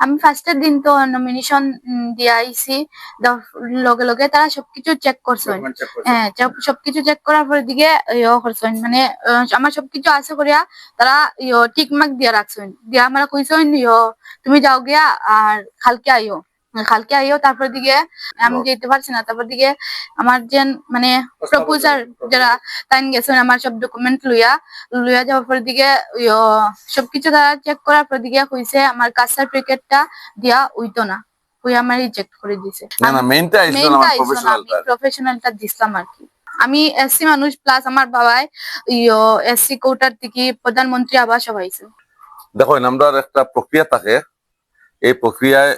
আমি ফার্স্টের দিন তো নমিনেশন দিয়ে আইছি লগে লগে তারা সবকিছু চেক করছেন। হ্যাঁ সবকিছু চেক করার পর দিকে ইয়ে করছেন। মানে আমার সবকিছু আছে করিয়া তারা ইয়ে টিক মার্ক দিয়ে রাখছেন। দিয়া আমরা কইছেন ইয়ে তুমি যাও গিয়া আর কালকে আইও কালকে আইও তারপর দিকে আমি যেতে পারছি না তারপর দিকে আমার যে মানে প্রপোজার যারা তাই গেছেন আমার সব ডকুমেন্ট লইয়া লইয়া যাওয়ার পর দিকে সবকিছু তারা চেক করার পর দিকে কইছে আমার কাস্ট সার্টিফিকেটটা দিয়া উইতো না। ওই আমার রিজেক্ট করে দিছে। না না মেইনটা আইছিল আমার আমি প্রফেশনালটা প্রফেশনালটা দিছিলাম আর কি। আমি এসসি মানুষ প্লাস আমার বাবাই ইয়ো এসসি কোটার থেকে প্রধানমন্ত্রী আবাস হয়েছে। দেখো আমরা একটা প্রক্রিয়া থাকে। এই প্রক্রিয়ায়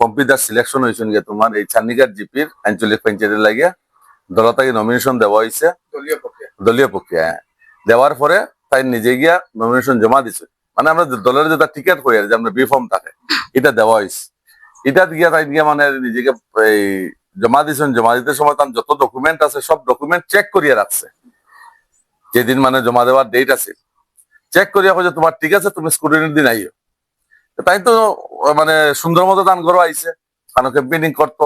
কম্পিউটার সিলেকশন হয়েছিল গিয়ে তোমার এই চান্দিঘাট জিপির আঞ্চলিক পঞ্চায়েতের লাগিয়া। দলতাকে নমিনেশন দেওয়া হয়েছে। দলীয় প্রক্রিয়া। হ্যাঁ। দেওয়ার পরে তাই নিজে গিয়া নমিনেশন জমা দিছে। মানে আমরা যে দলের যেটা টিকিট হয়ে যে আমরা বি ফর্ম থাকে এটা দেওয়া হয়েছে। এটা গিয়া তাই গিয়া মানে নিজেকে এই জমা দিছেন। জমা দিতে সময় তার যত ডকুমেন্ট আছে সব ডকুমেন্ট চেক করিয়ে রাখছে। যেদিন মানে জমা দেওয়ার ডেট আছে চেক করিয়া কইছে তোমার ঠিক আছে তুমি স্কুটিনির দিন আইও। তাই তো মানে সুন্দর মতো তান ঘরও আইছে কারণ ক্যাম্পেনিং করতো।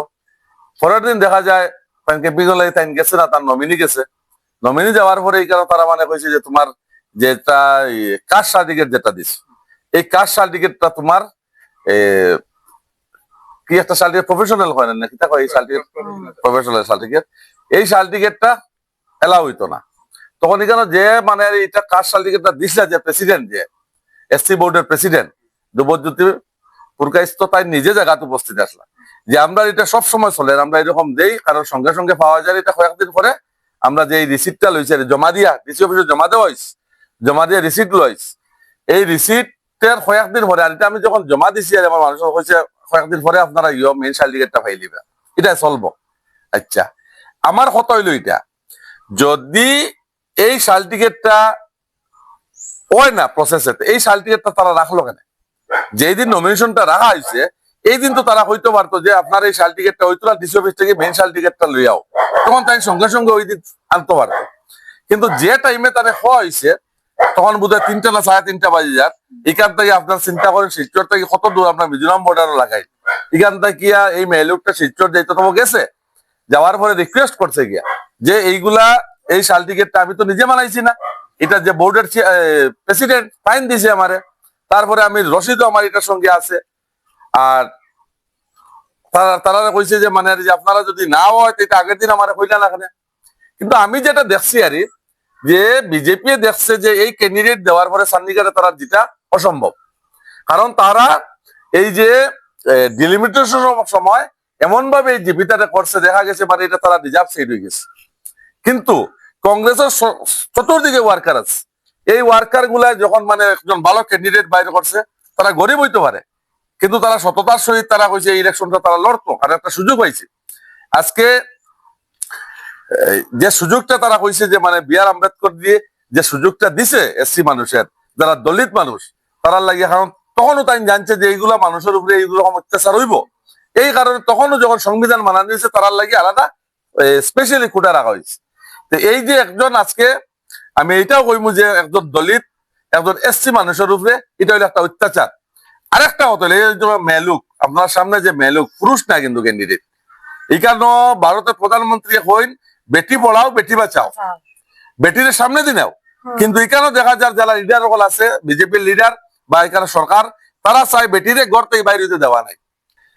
পরের দিন দেখা যায় তাই ক্যাম্পিং লাগে তাই গেছে না, তার নমিনি গেছে। নমিনি যাওয়ার পরে এই কারণে তারা মানে কইছে যে তোমার যেটা কাস্ট সার্টিফিকেট যেটা দিস এই কাস্ট সার্টিফিকেটটা তোমার কি একটা সার্টিফিকেট প্রফেশনাল হয় না, নাকি কয় এই সার্টিফিকেট প্রফেশনাল সার্টিফিকেট? এই সার্টিফিকেটটা এলাও হইতো না। তখন এখানে যে মানে এটা কাস্ট সার্টিফিকেটটা দিছিল যে প্রেসিডেন্ট যে এসসি বোর্ডের প্রেসিডেন্ট দুবজ্যোতি পুরকাইশ তো তাই নিজে জায়গাতে উপস্থিত আসলা। যে আমরা এটা সব সময় চলে, আমরা এরকম দেই কারণ সঙ্গে সঙ্গে পাওয়া যায়, এটা কয়েকদিন পরে আমরা যে রিসিপ্টটা লইছে জমা দিয়া, ডিসি অফিসে জমা দেওয়া হয়েছে জমা দিয়ে রিসিপ্ট লইছে, এই রিসিপ্টের কয়েকদিন পরে, আর এটা আমি যখন জমা দিছি, আর আমার মানুষ কইছে, কয়েকদিন পরে আপনারা ইয়ে মেইন সার্টিফিকেটটা পাই লিবে। এটা চলবো। আচ্ছা আমার কত হইল এটা? যদি এই সার্টিফিকেটটা হয় না প্রসেসে এই সার্টিফিকেটটা তারা রাখল কেন? যেই দিন নমিনেশনটা রাখা হয়েছে এই দিন তো তারা হইতে পারতো যে আপনার এই সার্টিফিকেটটা হইতো না ডিসি অফিস থেকে মেন মেইন সার্টিফিকেটটা লইয়াও তখন তাই সঙ্গে সঙ্গে ওই দিন আনতে পারতো। কিন্তু যে টাইমে তারা হয়েছে, তখন বোধ হয় তিনটা না সাড়ে তিনটা বাজে যাক এখান থেকে আপনার চিন্তা করেন, শিলচর থেকে কত দূর আপনার মিজোরাম বর্ডারও লাগাই। এখান থেকে এই মেহলুকটা শিলচর যাইতে তো গেছে, যাওয়ার পরে রিকোয়েস্ট করছে গিয়া যে এইগুলা, এই সার্টিফিকেটটা আমি তো নিজে বানাইছি না। এটা যে বোর্ডের প্রেসিডেন্ট ফাইন দিছে আমারে। তারপরে আমি রসিদও আমার এটার সঙ্গে আছে। আর তারা তারা কইছে যে মানে যে আপনারা যদি না হয় এটা আগের দিন আমার হইলা না কেন? কিন্তু আমি যেটা দেখছি আর যে বিজেপি দেখছে যে এই ক্যান্ডিডেট দেওয়ার পরে সান্নিকারে তারা জিতা অসম্ভব। কারণ তারা এই যে ডিলিমিটেশন সময় এমন ভাবে এই জীবিতাটা করছে, দেখা গেছে মানে এটা তারা রিজার্ভ সাইড হয়ে গেছে। কিন্তু কংগ্রেসের চতুর্দিকে ওয়ার্কার আছে। এই ওয়ার্কারগুলা যখন মানে একজন ভালো ক্যান্ডিডেট বাইরে করছে, তারা গরিব হইতে পারে। কিন্তু তারা সততার সহিত তারা এই ইলেকশনটা তারা লড়তো, আর একটা সুযোগ পাইছে। আজকে যে সুযোগটা তারা কইছে যে মানে বি আম্বেদকর দিয়ে যে সুযোগটা দিছে এসসি মানুষের, যারা দলিত মানুষ তারা লাগে কারণ তখনও তাই জানছে যে এইগুলা মানুষের উপরে এইগুলো অত্যাচার হইব। এই কারণে তখনও যখন সংবিধান মানা দিয়েছে তারার লাগে আলাদা স্পেশালি খুঁটা রাখা হয়েছে। তো এই যে একজন আজকে আমি এটাও কইমু যে একজন দলিত একজন এসসি মানুষের উপরে এটা হইল একটা অত্যাচার। আরেকটা হতো মেলুক আপনার সামনে যে মেলুক পুরুষ না কিন্তু ক্যান্ডিডেট এই কারণে ভারতের প্রধানমন্ত্রী হইন বেটি পড়াও বেটি বাঁচাও। বেটির সামনে দিনেও কিন্তু এখানে দেখা যায় যারা লিডার সকল আছে বিজেপির লিডার বা এখানে সরকার তারা চাই বেটিরে ঘর থেকে বাইরে দেওয়া নাই।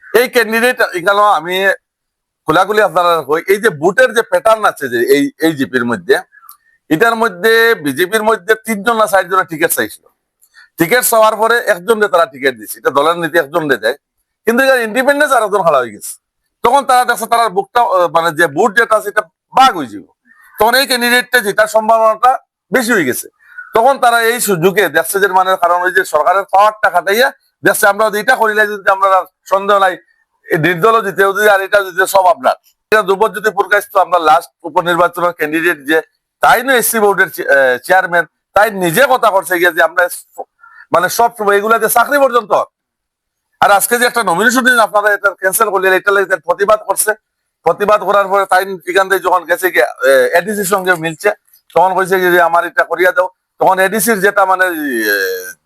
এই ক্যান্ডিডেট এখানে আমি খোলাখুলি আপনারা এই যে বুটের যে প্যাটার্ন আছে যে এই এই জিপির মধ্যে এটার মধ্যে বিজেপির মধ্যে তিনজন না চারজনের টিকিট চাইছিল। টিকিট চাওয়ার পরে একজনকে তারা টিকিট দিছে। এটা দলের নীতি একজনকে দেয় কিন্তু এখানে ইন্ডিপেন্ডেন্স আর একজন খালা হয়ে গেছে। তখন তারা দেখছে তার বুকটা মানে যে বুট যেটা আছে, এটা বাঘ হয়ে যাব। তখন এই ক্যান্ডিডেটটা জেতার সম্ভাবনাটা বেশি হয়ে গেছে। তখন তারা এই সুযোগে দেখছে যে মানে কারণ ওই যে সরকারের পাওয়ারটা খাটাইয়া দেখছে, আমরা যদি এটা করিলে যদি আমরা সন্দেহ নাই নির্দল জিতে যদি, আর এটা জিতে সব আপনার। এটা দুর্বজ্যোতি প্রকাশ তো আমরা লাস্ট উপনির্বাচনের ক্যান্ডিডেট যে তাই না এসসি বোর্ডের চেয়ারম্যান তাই নিজে কথা করছে গিয়ে যে আমরা মানে সব এগুলাতে চাকরি পর্যন্ত। আর আজকে যে একটা নমিনেশন আপনারা এটা ক্যান্সেল করলেন, এটা প্রতিবাদ করছে। প্রতিবাদ করার পরে তাই এখান থেকে যখন গেছে এডিসির সঙ্গে মিলছে, তখন কইছে যে আমার এটা করিয়া দাও। তখন এডিসির যেটা মানে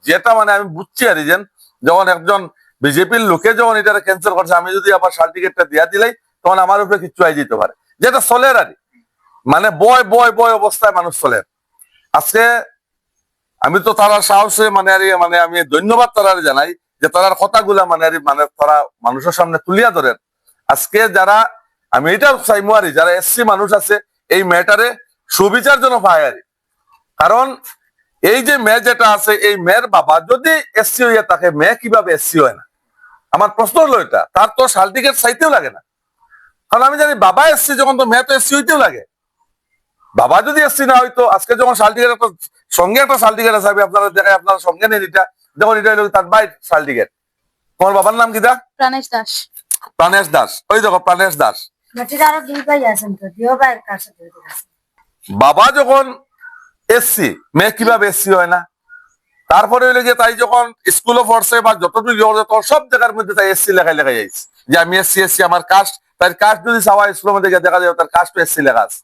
যেটা মানে আমি বুঝছি আর যেন যখন একজন বিজেপির লোকে যখন এটা ক্যান্সেল করছে, আমি যদি আবার সার্টিফিকেটটা দিয়া দিলাই, তখন আমার উপরে কিচ্ছু আই যেতে পারে। যেটা চলে আর মানে বয় বয় বয় অবস্থায় মানুষ চলে। আজকে আমি তো তারা সাহসে মানে আর মানে আমি ধন্যবাদ তারা জানাই যে তারার কথাগুলা মানে মানে তারা মানুষের সামনে তুলিয়া ধরেন। আজকে যারা, আমি এটা চাইমু আরি যারা এসসি মানুষ আছে, এই মেয়েটারে সুবিচার জন্য পায় আরি কারণ এই যে মেয়ে যেটা আছে, এই মেয়ের বাবা যদি এসসি হইয়া থাকে, মেয়ে কীভাবে এসসি হয় না? আমার প্রশ্ন হলো এটা। তার তো সার্টিফিকেট চাইতেও লাগে না। কারণ আমি জানি বাবা এসসি, যখন তো মেয়ে তো এসসি হইতেও লাগে। বাবা যদি এসসি না হইতো আজকে যখন সার্টিফিকেট একটা সঙ্গে একটা সার্টিফিকেট আছে আপনারা দেখাই আপনারা সঙ্গে নেন এটা। যখন এটা হলো তার বাই সার্টিফিকেট তোমার বাবার নাম কিটা প্রাণেশ দাস। প্রাণেশ দাস। ওই দেখো প্রাণেশ দাস। বাটির আরও দুই ভাই আছেন তো দিও ভাই কার সাথে আছে বাবা যখন এসসি মেয়ে কীভাবে এসসি হয় না? তারপরে হইলে যে তাই যখন স্কুলে পড়ছে বা যতটুকু তখন সব জায়গার মধ্যে তাই এসসি লেখাই লেখা যাইছে। যে আমি এসসি এসসি আমার কাস্ট তার কাস্ট যদি চাওয়া স্কুলের মধ্যে দেখা যায় তার কাস্ট এসসি লেখা আছে।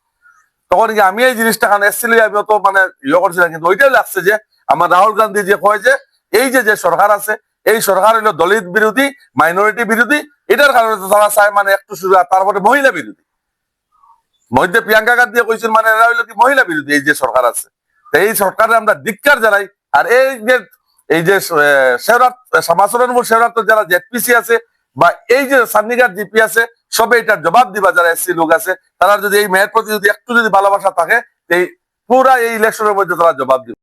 তখন কি আমি এই জিনিসটা কারণ এসসি লই আমি তো মানে ইয়ে করছিলাম, কিন্তু ওইটাই লাগছে যে আমার রাহুল গান্ধী যে কয় যে, এই যে যে সরকার আছে, এই সরকার হইল দলিত বিরোধী মাইনরিটি বিরোধী, এটার কারণে তো তারা চায় মানে একটু শুরু আর তারপরে মহিলা বিরোধী। মধ্যে প্রিয়াঙ্কা গান্ধী কইছেন মানে এরা হইল কি মহিলা বিরোধী, এই যে সরকার আছে। তো এই সরকারে আমরা ধিক্কার জানাই, আর এই যে এই যে শেওরাত সমাচরণপুর শেওরাত যারা জেডপিসি আছে, বা এই যে সান্নিগার জিপি আছে সবে এটার জবাব দিবা যারা এসসি লোক আছে, তারা যদি এই মেয়ের প্রতি যদি একটু যদি ভালোবাসা থাকে, এই পুরা এই ইলেকশনের মধ্যে তারা জবাব দিবে।